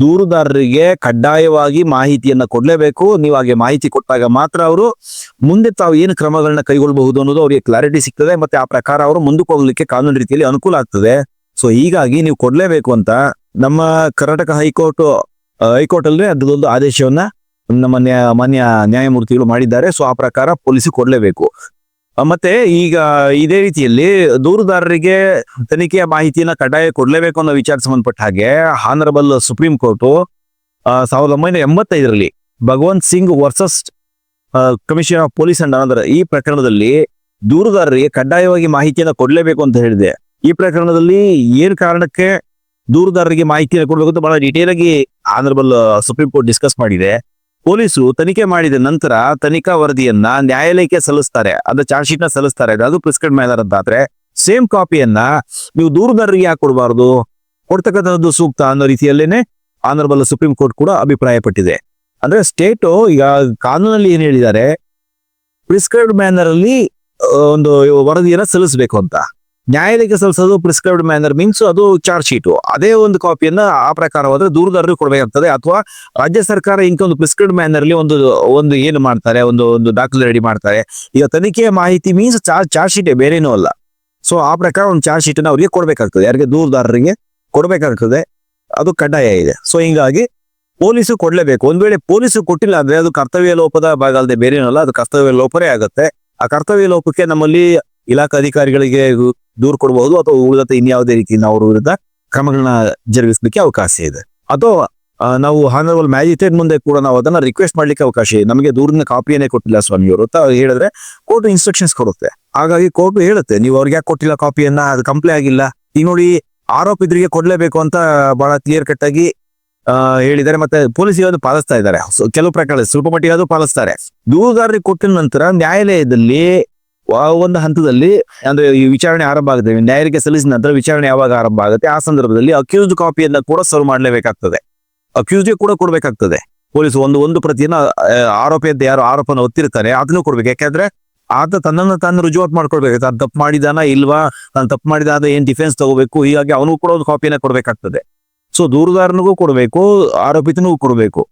ದೂರುದಾರರಿಗೆ ಕಡ್ಡಾಯವಾಗಿ ಮಾಹಿತಿಯನ್ನ ಕೊಡ್ಲೇಬೇಕು. ನೀವು ಹಾಗೆ ಮಾಹಿತಿ ಕೊಟ್ಟಾಗ ಮಾತ್ರ ಅವರು ಮುಂದೆ ತಾವು ಏನು ಕ್ರಮಗಳನ್ನ ಕೈಗೊಳ್ಳಬಹುದು ಅನ್ನೋದು ಅವರಿಗೆ ಕ್ಲಾರಿಟಿ ಸಿಗ್ತದೆ ಮತ್ತೆ ಆ ಪ್ರಕಾರ ಅವರು ಮುಂದಕ್ಕೆ ಹೋಗ್ಲಿಕ್ಕೆ ಕಾನೂನು ರೀತಿಯಲ್ಲಿ ಅನುಕೂಲ ಆಗ್ತದೆ. ಸೊ ಹೀಗಾಗಿ ನೀವು ಕೊಡ್ಲೇಬೇಕು ಅಂತ ನಮ್ಮ ಕರ್ನಾಟಕ ಹೈಕೋರ್ಟ್ ಹೈಕೋರ್ಟ್ ಅಲ್ಲಿ ಅದೊಂದು ಆದೇಶವನ್ನ ನಮ್ಮ ಮಾನ್ಯ ನ್ಯಾಯಮೂರ್ತಿಗಳು ಮಾಡಿದ್ದಾರೆ. ಸೊ ಆ ಪ್ರಕಾರ ಪೊಲೀಸ್ ಕೊಡ್ಲೇಬೇಕು. ಮತ್ತೆ ಈಗ ಇದೇ ರೀತಿಯಲ್ಲಿ ದೂರುದಾರರಿಗೆ ತನಿಖೆಯ ಮಾಹಿತಿಯನ್ನ ಕಡ್ಡಾಯ ಕೊಡ್ಲೇಬೇಕು ಅನ್ನೋ ವಿಚಾರ ಸಂಬಂಧಪಟ್ಟ ಹಾಗೆ ಹಾನರಬಲ್ ಸುಪ್ರೀಂ ಕೋರ್ಟ್ ಸಾವಿರದ ಒಂಬೈನೂರ ಎಂಬತ್ತೈದರಲ್ಲಿ Bhagwant Singh versus commission of police and another ಈ ಪ್ರಕರಣದಲ್ಲಿ ದೂರುದಾರರಿಗೆ ಕಡ್ಡಾಯವಾಗಿ ಮಾಹಿತಿಯನ್ನ ಕೊಡಲೇಬೇಕು ಅಂತ ಹೇಳಿದೆ. ಈ ಪ್ರಕರಣದಲ್ಲಿ ಏನ್ ಕಾರಣಕ್ಕೆ ದೂರುದಾರರಿಗೆ ಮಾಹಿತಿಯನ್ನು ಕೊಡಬೇಕು ಅಂತ ಬಹಳ ಡೀಟೇಲ್ ಆಗಿ ಆನರಬಲ್ ಸುಪ್ರೀಂ ಕೋರ್ಟ್ ಡಿಸ್ಕಸ್ ಮಾಡಿದೆ. ಪೊಲೀಸರು ತನಿಖೆ ಮಾಡಿದ ನಂತರ ತನಿಖಾ ವರದಿಯನ್ನ ನ್ಯಾಯಾಲಯಕ್ಕೆ ಸಲ್ಲಿಸ್ತಾರೆ. ಅದ ಚಾರ್ಜ್ ಶೀಟ್ನ ಸಲ್ಲಿಸ್ತಾರೆ. ಅದು ಪ್ರಿಸ್ಕ್ರೈಬ್ ಆದ್ರೆ ಸೇಮ್ ಕಾಪಿಯನ್ನ ನೀವು ದೂರದಾರರಿಗೆ ಯಾಕೆ ಕೊಡಬಾರ್ದು? ಕೊಡ್ತಕ್ಕಂಥದ್ದು ಸೂಕ್ತ ಅನ್ನೋ ರೀತಿಯಲ್ಲೇನೆ ಆನರಬಲ್ ಸುಪ್ರೀಂ ಕೋರ್ಟ್ ಕೂಡ ಅಭಿಪ್ರಾಯಪಟ್ಟಿದೆ. ಅಂದ್ರೆ ಸ್ಟೇಟು ಈಗ ಕಾನೂನಲ್ಲಿ ಏನ್ ಹೇಳಿದ್ದಾರೆ? ಪ್ರಿಸ್ಕ್ರೈಬ್ಡ್ ಮ್ಯಾನರ್ ಅಲ್ಲಿ ಒಂದು ವರದಿಯನ್ನ ಸಲ್ಲಿಸಬೇಕು ಅಂತ. ನ್ಯಾಯಾಲಯಕ್ಕೆ ಸಲ್ಲಿಸೋದು ಪ್ರಿಸ್ಕ್ರೈಬ್ಡ್ ಮ್ಯಾನರ್ ಮೀನ್ಸ್ ಅದು ಚಾರ್ಜ್ ಶೀಟು ಅದೇ ಒಂದು ಕಾಪಿಯನ್ನ ಆ ಪ್ರಕಾರ ಪ್ರಕಾರವಾದ್ರೆ ದೂರದಾರರಿಗೆ ಕೊಡಬೇಕಾಗ್ತದೆ ಅಥವಾ ರಾಜ್ಯ ಸರ್ಕಾರ ಇಂಕೊಂದು ಪ್ರಿಸ್ಕ್ರೈಬ್ಡ್ ಮ್ಯಾನರ್ ಅಲ್ಲಿ ಒಂದು ಒಂದು ಏನು ಮಾಡ್ತಾರೆ, ಒಂದು ಒಂದು ದಾಖಲೆ ರೆಡಿ ಮಾಡ್ತಾರೆ. ಈಗ ತನಿಖೆಯ ಮಾಹಿತಿ ಮೀನ್ಸ್ ಚಾರ್ಜ್ ಚಾರ್ಜ್ ಶೀಟೇ ಬೇರೇನೂ ಅಲ್ಲ. ಸೊ ಆ ಪ್ರಕಾರ ಒಂದು ಚಾರ್ಜ್ ಶೀಟ್ ಅವರಿಗೆ ಕೊಡಬೇಕಾಗ್ತದೆ. ಯಾರಿಗೆ? ದೂರದಾರರಿಗೆ ಕೊಡಬೇಕಾಗ್ತದೆ. ಅದು ಕಡ್ಡಾಯ ಇದೆ. ಸೊ ಹಿಂಗಾಗಿ ಪೊಲೀಸು ಕೊಡ್ಲೇಬೇಕು. ಒಂದ್ ವೇಳೆ ಪೊಲೀಸು ಕೊಟ್ಟಿಲ್ಲ ಅಂದ್ರೆ ಅದು ಕರ್ತವ್ಯ ಲೋಪದ ಭಾಗ ಅಲ್ಲದೆ ಬೇರೇನಲ್ಲ ಅದು ಕರ್ತವ್ಯ ಲೋಪರೇ ಆಗುತ್ತೆ. ಆ ಕರ್ತವ್ಯ ಲೋಪಕ್ಕೆ ನಮ್ಮಲ್ಲಿ ಇಲಾಖಾ ಅಧಿಕಾರಿಗಳಿಗೆ ದೂರು ಕೊಡಬಹುದು ಅಥವಾ ಉಳಿದಂತ ಇನ್ಯಾವುದೇ ರೀತಿ ನಾವು ಅವ್ರ ವಿರುದ್ಧ ಕ್ರಮಗಳನ್ನ ಜರುಗಿಸಲಿಕ್ಕೆ ಅವಕಾಶ ಇದೆ. ಅಥವಾ ನಾವು ಹಾನರಬಲ್ ಮ್ಯಾಜಿಸ್ಟ್ರೇಟ್ ಮುಂದೆ ಕೂಡ ನಾವು ಅದನ್ನ ರಿಕ್ವೆಸ್ಟ್ ಮಾಡ್ಲಿಕ್ಕೆ ಅವಕಾಶ ಇದೆ. ನಮಗೆ ದೂರಿನ ಕಾಪಿಯನ್ನೇ ಕೊಟ್ಟಿಲ್ಲ ಸ್ವಾಮಿಯವರು ಅಂತ ಹೇಳಿದ್ರೆ ಕೋರ್ಟ್ ಇನ್ಸ್ಟ್ರಕ್ಷನ್ಸ್ ಕೊಡುತ್ತೆ. ಹಾಗಾಗಿ ಕೋರ್ಟ್ ಹೇಳುತ್ತೆ, ನೀವು ಅವ್ರಿಗೆ ಯಾಕೆ ಕೊಟ್ಟಿಲ್ಲ ಕಾಪಿಯನ್ನ? ಅದು ಕಂಪ್ಲೇ ಆಗಿಲ್ಲ. ಈಗ ನೋಡಿ ಆರೋಪಿತರಿಗೆ ಕೊಡ್ಲೇಬೇಕು ಅಂತ ಬಹಳ ಕ್ಲಿಯರ್ ಕಟ್ ಆಗಿ ಹೇಳಿದ್ದಾರೆ. ಮತ್ತೆ ಪೊಲೀಸ್ ಒಂದು ಪಾಲಿಸ್ತಾ ಇದ್ದಾರೆ? ಕೆಲವು ಪ್ರಕಾರ ಸ್ವಲ್ಪ ಮಟ್ಟಿಗೆ ಅದು ಪಾಲಿಸ್ತಾರೆ. ದೂರುದಾರರಿಗೆ ಕೊಟ್ಟಿದ ನಂತರ ನ್ಯಾಯಾಲಯದಲ್ಲಿ ಆ ಒಂದು ಹಂತದಲ್ಲಿ ಅಂದ್ರೆ ಈ ವಿಚಾರಣೆ ಆರಂಭ ಆಗುತ್ತೆ. ನ್ಯಾಯಾಲಯಕ್ಕೆ ಸಲ್ಲಿಸಿದ ನಂತರ ವಿಚಾರಣೆ ಯಾವಾಗ ಆರಂಭ ಆಗುತ್ತೆ? ಆ ಸಂದರ್ಭದಲ್ಲಿ ಅಕ್ಯೂಸ್ಡ್ ಕಾಪಿಯನ್ನ ಕೂಡ ಸರ್ವ್ ಮಾಡಲೇಬೇಕಾಗ್ತದೆ. ಅಕ್ಯೂಸ್ಗೆ ಕೂಡ ಕೊಡ್ಬೇಕಾಗ್ತದೆ. ಪೊಲೀಸ್ ಒಂದು ಒಂದು ಪ್ರತಿಯನ್ನ ಆರೋಪಿ ಅಂತ ಯಾರು ಆರೋಪನ ಒತ್ತಿರ್ತಾರೆ, ಅದನ್ನು ಕೊಡ್ಬೇಕು. ಯಾಕಂದ್ರೆ ಆತ ತನ್ನನ್ನು ತಾನು ರುಜುವಾತ್ ಮಾಡ್ಕೊಳ್ಬೇಕು. ತಾನು ತಪ್ಪು ಮಾಡಿದಾನ ಇಲ್ವಾ? ನಾನು ತಪ್ಪು ಮಾಡಿದಾದ ಏನ್ ಡಿಫೆನ್ಸ್ ತಗೋಬೇಕು? ಹೀಗಾಗಿ ಅವನು ಕೂಡ ಒಂದು ಕಾಪಿಯನ್ನ ಕೊಡ್ಬೇಕಾಗ್ತದೆ. ಸೊ ದೂರದಾರನಿಗೂ ಕೊಡಬೇಕು, ಆರೋಪಿತನಿಗೂ ಕೊಡಬೇಕು.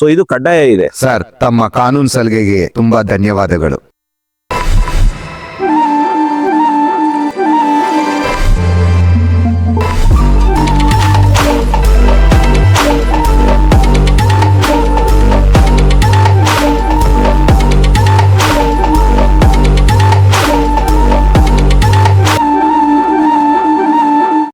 ಸೊ ಇದು ಕಡ್ಡಾಯ ಇದೆ. ಸರ್ ತಮ್ಮ ಕಾನೂನು ಸಲಹೆಗೆ ತುಂಬಾ ಧನ್ಯವಾದಗಳು.